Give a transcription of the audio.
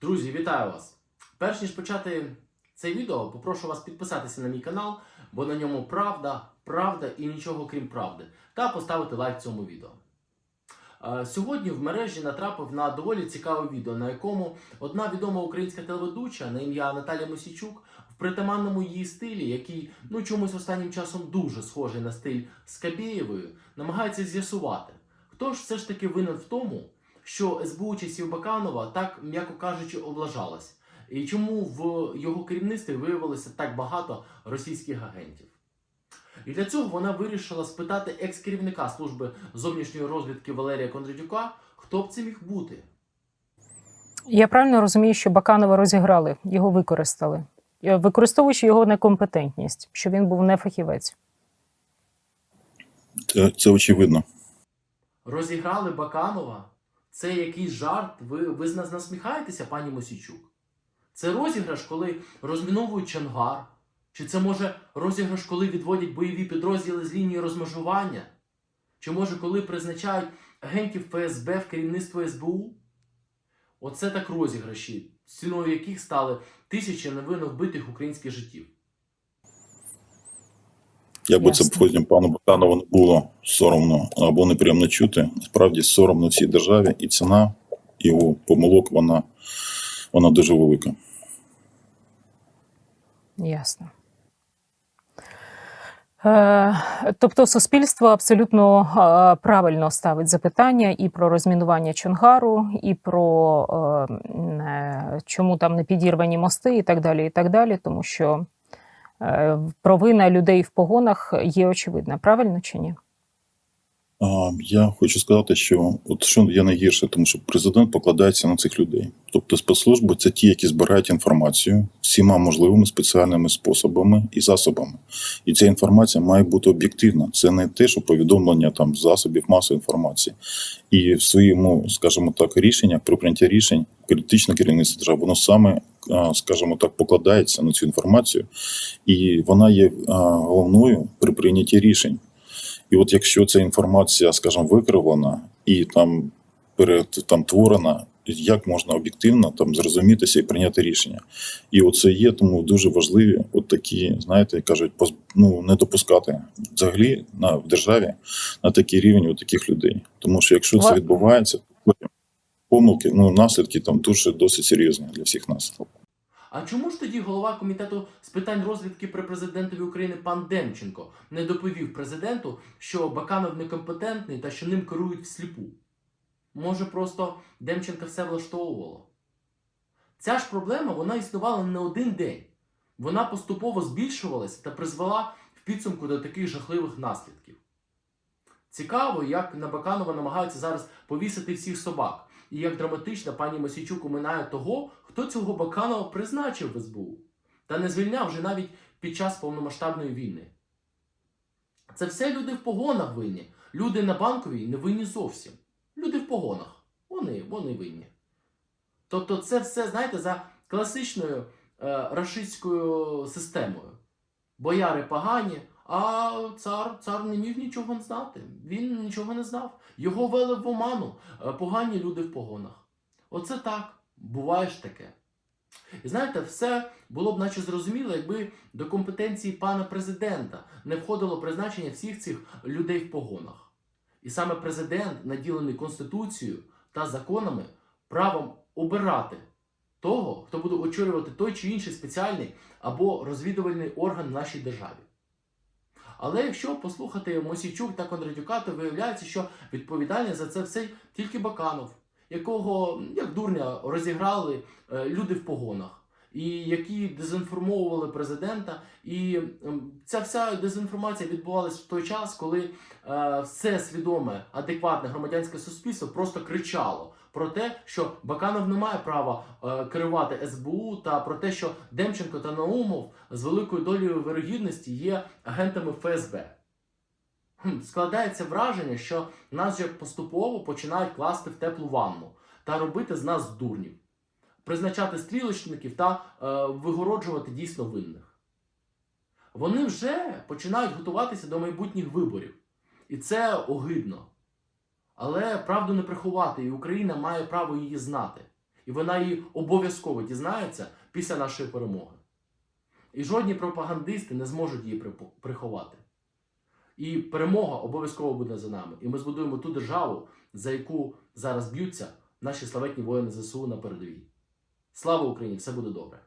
Друзі, вітаю вас! Перш ніж почати це відео, попрошу вас підписатися на мій канал, бо на ньому правда, правда і нічого крім правди, та поставити лайк цьому відео. Е, Сьогодні в мережі натрапив на доволі цікаве відео, на якому одна відома українська телеведуча на ім'я Наталія Мосійчук в притаманному її стилі, який ну чомусь останнім часом дуже схожий на стиль Скабєєвої, намагається з'ясувати, хто ж все ж таки винен в тому, що СБУ часів Баканова так, м'яко кажучи, облажалась, і чому в його керівництві виявилося так багато російських агентів. І для цього вона вирішила спитати екс-керівника служби зовнішньої розвідки Валерія Кондратюка, хто б це міг бути. Я правильно розумію, що Баканова розіграли, його використали, е, використовуючи його некомпетентність, що він був не фахівець. Це, це очевидно. Розіграли Баканова? Це якийсь жарт? Ви, ви з нас насміхаєтеся, пані Мосійчук? Це розіграш, коли розміновують Чангар? Чи це може розіграш, коли відводять бойові підрозділи з лінії розмежування? Чи може коли призначають агентів ФСБ в керівництво СБУ? Оце так розіграші, ціною яких стали тисячі невинно вбитих українських життів. Якби це Ясно. потім пану Богданову не було соромно або неприємно чути, насправді соромно цій державі, і ціна його помилок вона, вона дуже велика. Ясно. Е, Тобто суспільство абсолютно е, правильно ставить запитання і про розмінування Чонгару, і про е, чому там не підірвані мости, і так далі, і так далі, тому що провина людей в погонах є очевидна, правильно чи ні? Я хочу сказати, що от що є найгірше, тому що президент покладається на цих людей. Тобто спецслужби це ті, які збирають інформацію всіма можливими спеціальними способами і засобами. І ця інформація має бути об'єктивна. Це не те, що повідомлення там засобів масової інформації. І в своєму, скажімо так, рішеннях при прийнятті рішень політичне керівництво держави, воно саме, скажімо так, покладається на цю інформацію, і вона є головною при прийнятті рішень. І от якщо ця інформація, скажімо, викривлена і там перед там творена, як можна об'єктивно там зрозумітися і прийняти рішення? І оце є тому дуже важливі, от такі, знаєте, кажуть, поз- ну, не допускати взагалі на в державі на такий рівень от таких людей. Тому що якщо це відбувається, то потім помилки, ну наслідки там дуже досить серйозні для всіх нас. А чому ж тоді голова комітету з питань розвідки при президентові України пан Демченко не доповів президенту, що Баканов некомпетентний та що ним керують всліпу? Може, просто Демченка все влаштовувало? Ця ж проблема вона існувала не один день. Вона поступово збільшувалася та призвела в підсумку до таких жахливих наслідків. Цікаво, як на Баканова намагаються зараз повісити всіх собак, і як драматично пані Мосійчук уминає того, хто цього Баканова призначив в СБУ, та не звільняв вже навіть під час повномасштабної війни. Це все люди в погонах винні. Люди на банковій не винні зовсім. Люди в погонах. Вони, вони винні. Тобто, це все, знаєте, за класичною е, рашистською системою. Бояри погані, а цар, цар не міг нічого знати. Він нічого не знав. Його вели в оману е, погані люди в погонах. Оце так. Буває ж таке. І знаєте, все було б наче зрозуміло, якби до компетенції пана президента не входило призначення всіх цих людей в погонах. І саме президент, наділений Конституцією та законами, правом обирати того, хто буде очолювати той чи інший спеціальний або розвідувальний орган в нашій державі. Але якщо послухати Мосійчук та Кондратюка, то виявляється, що відповідальний за це все тільки Баканов, якого як дурня розіграли е, люди в погонах, і які дезінформовували президента. І ем, ця вся дезінформація відбувалася в той час, коли е, все свідоме, адекватне громадянське суспільство просто кричало про те, що Баканов не має права е, керувати СБУ, та про те, що Демченко та Наумов з великою долею вирогідності є агентами ФСБ. Складається враження, що нас вже поступово починають класти в теплу ванну та робити з нас дурнів, призначати стрілочників та е, вигороджувати дійсно винних. Вони вже починають готуватися до майбутніх виборів. І це огидно. Але правду не приховати, і Україна має право її знати. І вона її обов'язково дізнається після нашої перемоги. І жодні пропагандисти не зможуть її приховати. І перемога обов'язково буде за нами. І ми збудуємо ту державу, за яку зараз б'ються наші славетні воїни ЗСУ на передовій. Слава Україні! Все буде добре!